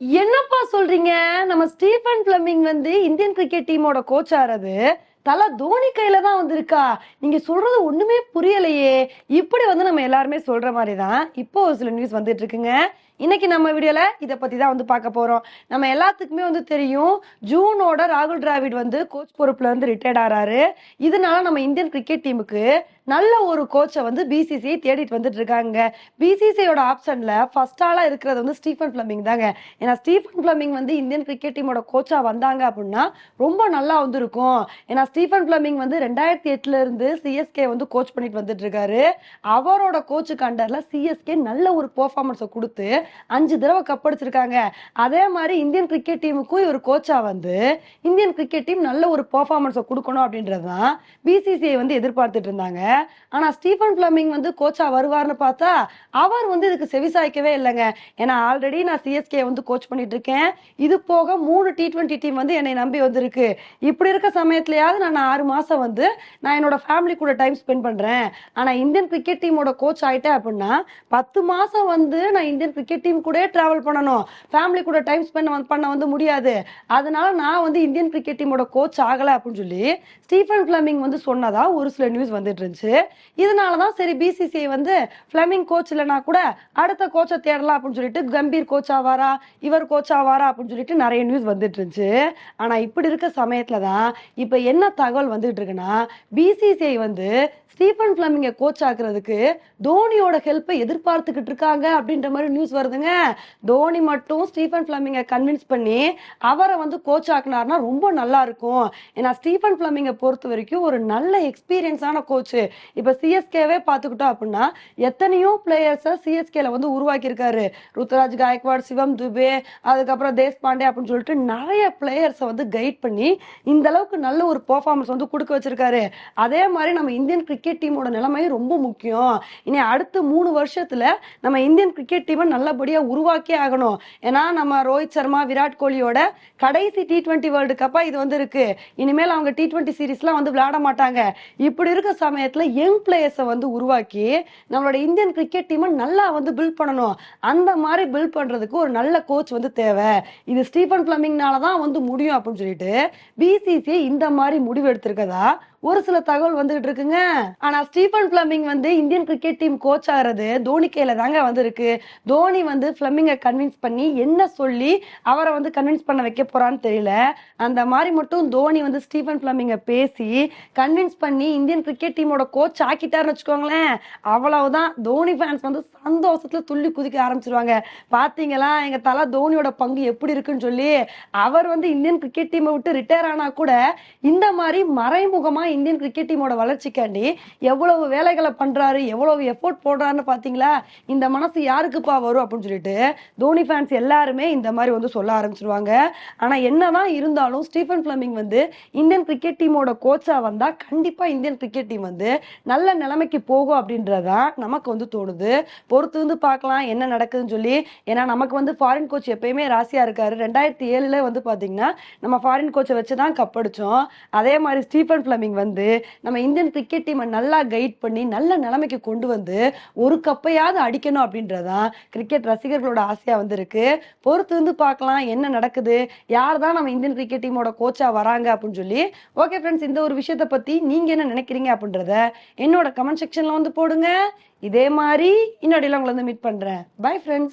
என்னப்பா சொல்றீங்க? நம்ம ஸ்டீஃபன் பிளமிங் வந்து இந்தியன் கிரிக்கெட் டீமோட கோச் ஆறது தல தோனி கையில தான் வந்திருக்கா. நீங்க சொல்றது ஒண்ணுமே புரியலையே. இப்படி வந்து நம்ம எல்லாருமே சொல்ற மாதிரி தான் இப்போ ஒரு சில நியூஸ் வந்துட்டு இருக்குங்க. இன்னைக்கு நம்ம வீடியோல இதை பத்தி தான் வந்து பார்க்க போறோம். நம்ம எல்லாத்துக்குமே வந்து தெரியும் ஜூனோட ராகுல் டிராவிட் வந்து கோச் பொறுப்புல இருந்து ரிட்டையர்ட் ஆறாரு. இதனால நம்ம இந்தியன் கிரிக்கெட் டீமுக்கு நல்ல ஒரு கோச்சை வந்து பிசிசிஐ தேடிட்டு வந்துட்டு இருக்காங்க. பிசிசிஐயோட ஆப்ஷன்ல ஃபர்ஸ்ட் ஆளா இருக்கிறது வந்து ஸ்டீஃபன் பிளமிங் தாங்க. ஏன்னா ஸ்டீஃபன் பிளமிங் வந்து இந்தியன் கிரிக்கெட் டீமோட கோச்சா வந்தாங்க அப்படின்னா ரொம்ப நல்லா வந்து இருக்கும். ஏன்னா ஸ்டீஃபன் பிளமிங் வந்து ரெண்டாயிரத்தி எட்டுல இருந்து சிஎஸ்கே வந்து கோச் பண்ணிட்டு வந்துட்டு இருக்காரு. அவரோட கோச்சுக்கு அண்டர்ல சிஎஸ்கே நல்ல ஒரு பெர்ஃபார்மன்ஸை கொடுத்து அஞ்சு தடவை கப் அடிச்சிருக்காங்க. அதே மாதிரி இந்தியன் கிரிக்கெட் டீமுக்கும் இவர் கோச்சா வந்து இந்தியன் கிரிக்கெட் டீம் நல்ல ஒரு பெர்ஃபார்மன்ஸை கொடுக்கணும் அப்படின்றது தான் பிசிசிஐ வந்து எதிர்பார்த்துட்டு இருந்தாங்க. ஆனா ஸ்டீஃபன் பிளமிங் வந்து கோச்சா வருவார்னு பார்த்தா அவர் வந்து இதுக்கு செவிசாய்க்கவே இல்லைங்க. ஏன்னா ஆல்ரெடி நான் சிஎஸ்கே வந்து கோச் பண்ணிட்டு இருக்கேன். இது போக மூணு டி ட்வெண்ட்டி டீம் வந்து என்னை நம்பி வந்திருக்கு. இப்படி இருக்க சமயத்துலயாவது நான் ஆறு மாசம் வந்து நான் என்னோட ஃபேமிலி கூட டைம் ஸ்பெண்ட் பண்றேன். ஆனா இந்தியன் கிரிக்கெட் டீமோட கோச் ஆயிட்டேன் அப்படின்னா பத்து மாசம் வந்து நான் இந்தியன் கிரிக்கெட் டீம் கூட ட்ராவல் பண்ணணும். ஃபேமிலி கூட டைம் ஸ்பெண்ட் பண்ண வந்து முடியாது. அதனால நான் வந்து இந்தியன் கிரிக்கெட் டீமோட கோச் ஆகலை அப்படின்னு சொல்லி ஸ்டீஃபன் ஃபிளமிங் வந்து சொன்னதா ஒரு சில நியூஸ் வந்துட்டு இருந்துச்சு. இதனால தான் சரி பிசிசிஐ வந்து ஃபிளமிங் கோச் இல்லைனா கூட அடுத்த கோச்சை தேடலாம் அப்படின்னு சொல்லிட்டு கம்பீர் கோச் ஆவாரா இவர் கோச் ஆவாரா அப்படின்னு சொல்லிட்டு நிறைய நியூஸ் வந்துட்டு இருந்துச்சு. ஆனா இப்படி இருக்க சமயத்துல தான் இப்போ என்ன தகவல் வந்துட்டு இருக்குன்னா பிசிசிஐ வந்து ஸ்டீஃபன் ஃபிளமிங்கை கோச் ஆக்குறதுக்கு தோனியோட ஹெல்ப்பை எதிர்பார்த்துக்கிட்டு இருக்காங்க அப்படின்ற மாதிரி நியூஸ் வருதுங்க தோனி மட்டும் ஸ்டீஃபன் பிளமிங்கை கன்வின்ஸ் பண்ணி அவரை வந்து கோச் ஆக்குனார்னா ரொம்ப நல்லா இருக்கும். ஏன்னா ஸ்டீஃபன் பிளமிங்கை பொறுத்த வரைக்கும் ஒரு நல்ல எக்ஸ்பீரியன்ஸான கோச் இப்போ சிஎஸ்கேவே பார்த்துக்கிட்டோம் அப்படின்னா எத்தனையோ பிளேயர்ஸை சிஎஸ்கேல வந்து உருவாக்கியிருக்காரு. ருத்ராஜ் காயக்வாட் சிவம் துபே அதுக்கப்புறம் தேஷ் பாண்டே அப்படின்னு சொல்லிட்டு நிறைய பிளேயர்ஸை வந்து கைட் பண்ணி இந்த அளவுக்கு நல்ல ஒரு பெர்ஃபார்மன்ஸ் வந்து கொடுக்க வச்சிருக்காரு. அதே மாதிரி நம்ம இந்தியன் கிரிக்கெட் டீமோட நிலைமையும் ரொம்ப முக்கியம். இனி அடுத்த மூணு வருஷத்துல நம்ம இந்தியன் கிரிக்கெட் டீமை நல்லபடியாக உருவாக்கி ஆகணும். ஏன்னா நம்ம ரோஹித் சர்மா விராட் கோலியோட கடைசி டி ட்வெண்ட்டி வேர்ல்டு கப்பா இது வந்து இருக்கு இனிமேல் அவங்க டி ட்வெண்ட்டி சீரீஸ்லாம் வந்து விளையாட மாட்டாங்க. இப்படி இருக்க சமயத்தில் யங் பிளேயர்ஸை வந்து உருவாக்கி நம்மளோட இந்தியன் கிரிக்கெட் டீமை நல்லா வந்து பில்ட் பண்ணணும். அந்த மாதிரி பில்ட் பண்ணுறதுக்கு ஒரு நல்ல கோச் வந்து தேவை. இது ஸ்டீஃபன் பிளமிங்னால தான் வந்து முடியும் அப்படின்னு சொல்லிட்டு பிசிசிஐ இந்த மாதிரி முடிவு எடுத்திருக்கதா? ஒரு சில தகவல் வந்துகிட்டு இருக்குங்க. ஆனா ஸ்டீஃபன் பிளமிங் வந்து இந்தியன் கிரிக்கெட் டீம் கோச் ஆகிறது தோனி கையில தாங்க வந்திருக்கு. தோனி வந்து பிளமிங்கை கன்வின்ஸ் பண்ணி என்ன சொல்லி அவரை வந்து கன்வின்ஸ் பண்ண வைக்க போறான்னு தெரியல. அந்த மாதிரி மட்டும் தோனி வந்து ஸ்டீஃபன் பிளமிங்கை பேசி கன்வின்ஸ் பண்ணி இந்தியன் கிரிக்கெட் டீமோட கோச் ஆக்கிட்டாருன்னு வச்சுக்கோங்களேன். அவ்வளவுதான். தோனி ஃபேன்ஸ் வந்து சந்தோஷத்துல துள்ளி குதிக்க ஆரம்பிச்சிருவாங்க. பாத்தீங்களா? எங்க தலை தோனியோட பங்கு எப்படி இருக்குன்னு சொல்லி அவர் வந்து இந்தியன் கிரிக்கெட் டீமை விட்டு ரிட்டையர் ஆனா கூட இந்த மாதிரி மறைமுகமா இந்தியன் கிரிக்கெட் டீமோட வளர்ச்சிக்காண்டி எவ்வளவு வேலைகளை பண்றாரு எவ்வளவு எஃபோர்ட் போடுறாருன்னு பாத்தீங்களா? இந்த மனசு யாருக்குப்பா வரும் அப்படின்னு சொல்லிட்டு தோனி ஃபேன்ஸ் எல்லாருமே இந்த மாதிரி வந்து சொல்ல ஆரம்பிச்சிருவாங்க. ஆனா என்னதான் இருந்தாலும் ஸ்டீஃபன் பிளமிங் வந்து இந்தியன் கிரிக்கெட் டீமோட கோச்சா வந்தா கண்டிப்பா இந்தியன் கிரிக்கெட் டீம் வந்து நல்ல நிலைமைக்கு போகும் அப்படின்றதான் நமக்கு வந்து தோணுது. பொறுத்து வந்து பார்க்கலாம் என்ன நடக்குதுன்னு சொல்லி. ஏன்னா நமக்கு வந்து ஃபாரின் கோச் எப்பயுமே ராசியா இருக்காரு. ரெண்டாயிரத்தி ஏழுல வந்து பாத்தீங்கன்னா நம்ம ஃபாரின் கோச்சை வச்சு தான் கப் அடிச்சோம். அதே மாதிரி ஸ்டீஃபன் பிளமிங் வந்து நம்ம இந்தியன் கிரிக்கெட் டீமை நல்லா கைட் பண்ணி நல்ல நிலைமைக்கு கொண்டு வந்து ஒரு கப்பையாவது அடிக்கணும் அப்படின்றதான் கிரிக்கெட் ரசிகர்களோட ஆசையாக வந்து இருக்கு பொறுத்து வந்து பார்க்கலாம் என்ன நடக்குது யார் தான் நம்ம இந்தியன் கிரிக்கெட் டீமோட கோச்சா வராங்க அப்படின்னு சொல்லி. ஓகே ஃப்ரெண்ட்ஸ் இந்த ஒரு விஷயத்த பற்றி நீங்க என்ன நினைக்கிறீங்க அப்படின்றத என்னோட கமெண்ட் செக்ஷனில் வந்து போடுங்க. இதே மாதிரி இன்னொடையில உங்களை வந்து மீட் பண்ணுறேன் பை ஃப்ரெண்ட்ஸ்